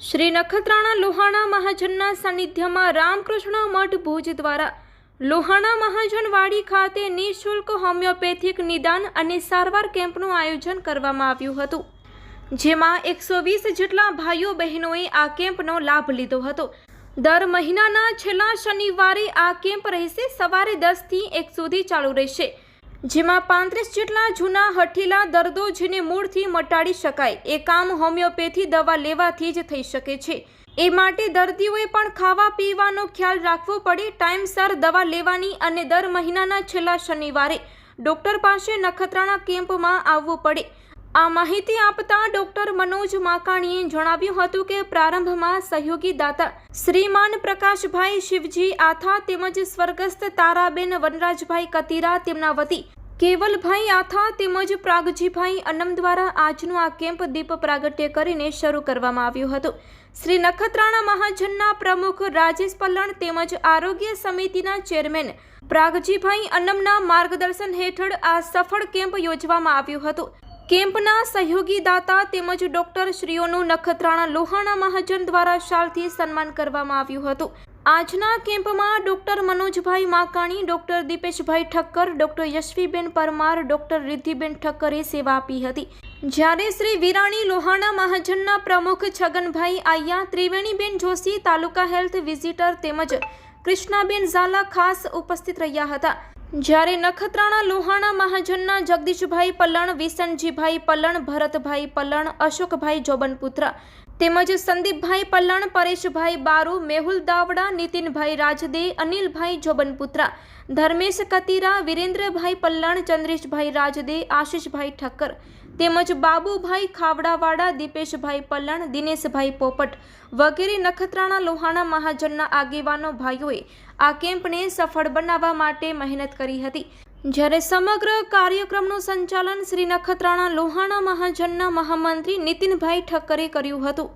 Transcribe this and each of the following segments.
શ્રી નખત્રાણા લોહાણા મહાજનના સાનિધ્યમાં રામકૃષ્ણ મઠ ભુજ દ્વારા લોહાણા મહાજનવાડી ખાતે નિઃશુલ્ક હોમિયોપેથિક નિદાન અને સારવાર કેમ્પનું આયોજન કરવામાં આવ્યું હતું, જેમાં એકસો વીસ જેટલા ભાઈઓ બહેનોએ આ કેમ્પનો લાભ લીધો હતો. દર મહિનાના છેલ્લા શનિવારે આ કેમ્પ રહેશે, સવારે દસથી એક સુધી ચાલુ રહેશે. જેમાં પાંત્રીસ જેટલા જૂના હઠીલા દર્દો જેને મૂળથી મટાડી શકાય. એ કામ હોમિયોપેથી દવા લેવાથી જ થઈ શકે છે. એ માટે દર્દીઓએ પણ ખાવા પીવાનો ખ્યાલ રાખવો પડે. ટાઈમસર દવા લેવાની અને દર મહિનાના છેલ્લા શનિવારે ડૉક્ટર પાસે નખત્રાણા કેમ્પમાં આવવું પડે. આ માહિતી આપતા ડોક્ટર મનોજ માકાણીએ જણાવ્યું હતું કે પ્રારંભમાં સહયોગી દાતા શ્રીમાન પ્રકાશભાઈ શિવજી આથા તેમજ સ્વર્ગસ્થ તારાબેન વનરાજભાઈ કતીરા તેમના વતી કેવલભાઈ આથા તેમજ પ્રાગજીભાઈ અનમ દ્વારા આજનો આ કેમ્પ દીપ પ્રાગટ્ય કરીને શરૂ કરવામાં આવ્યું હતું. શ્રી નખત્રાણા મહાજનના પ્રમુખ રાજેશ પલ્લણ તેમજ આરોગ્ય સમિતિના ચેરમેન પ્રાગજીભાઈ અનમના માર્ગદર્શન હેઠળ આ સફળ કેમ્પ યોજવામાં આવ્યું હતું. કેમ્પના સહયોગી દાતા તેમજ ડોક્ટર શ્રીઓનું નખત્રાણા લોહાણા મહાજન દ્વારા શાલથી સન્માન કરવામાં આવ્યું હતું. આજના કેમ્પમાં doctor Manojbhai Makani, doctor Dipeshbhai Thakkar, doctor Yashviben Parmar, doctor Riddhiben ઠક્કરે સેવા આપી હતી. જ્યારે શ્રી વિરાણી લોહાણા મહાજનના પ્રમુખ છગનભાઈ આયા, ત્રિવેણીબેન જોશી, તાલુકા હેલ્થ વિઝિટર તેમજ કૃષ્ણાબેન ઝાલા ખાસ ઉપસ્થિત રહ્યા હતા. જ્યારે નખત્રાણા લોહાણા મહાજનના જગદીશભાઈ પલણ, વિસનજીભાઈ પલ્લણ ભરતભાઈ પલ્લણ અશોકભાઈ જોબનપુત્ર તેમજ સંદીપભાઈ પલ્લણ પરેશભાઈ બારુ, મેહુલ દાવડા, નીતિનભાઈ રાજદે, અનિલભાઈ જોબનપુત્રા, ધર્મેશ કતીરા, વિરેન્દ્રભાઈ પલ્લણ ચંદ્રેશભાઈ રાજદે, આશીષભાઈ ઠક્કર તેમજ બાબુભાઈ ખાવડાવાડા, દીપેશભાઈ પલ્લણ દિનેશભાઈ પોપટ વગેરે નખત્રાણા લોહાણા મહાજનના આગેવાનો ભાઈઓએ આ કેમ્પને સફળ બનાવવા માટે મહેનત કરી હતી. જ્યારે સમગ્ર કાર્યક્રમનું સંચાલન શ્રી નખત્રાણા લોહાણા મહાજનના મહામંત્રી નીતિનભાઈ ઠક્કરે કર્યું હતું.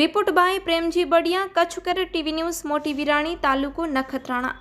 Report by Premji Badiya, Kutch care TV news, Moti Virani, તાલુકો નખત્રાણા.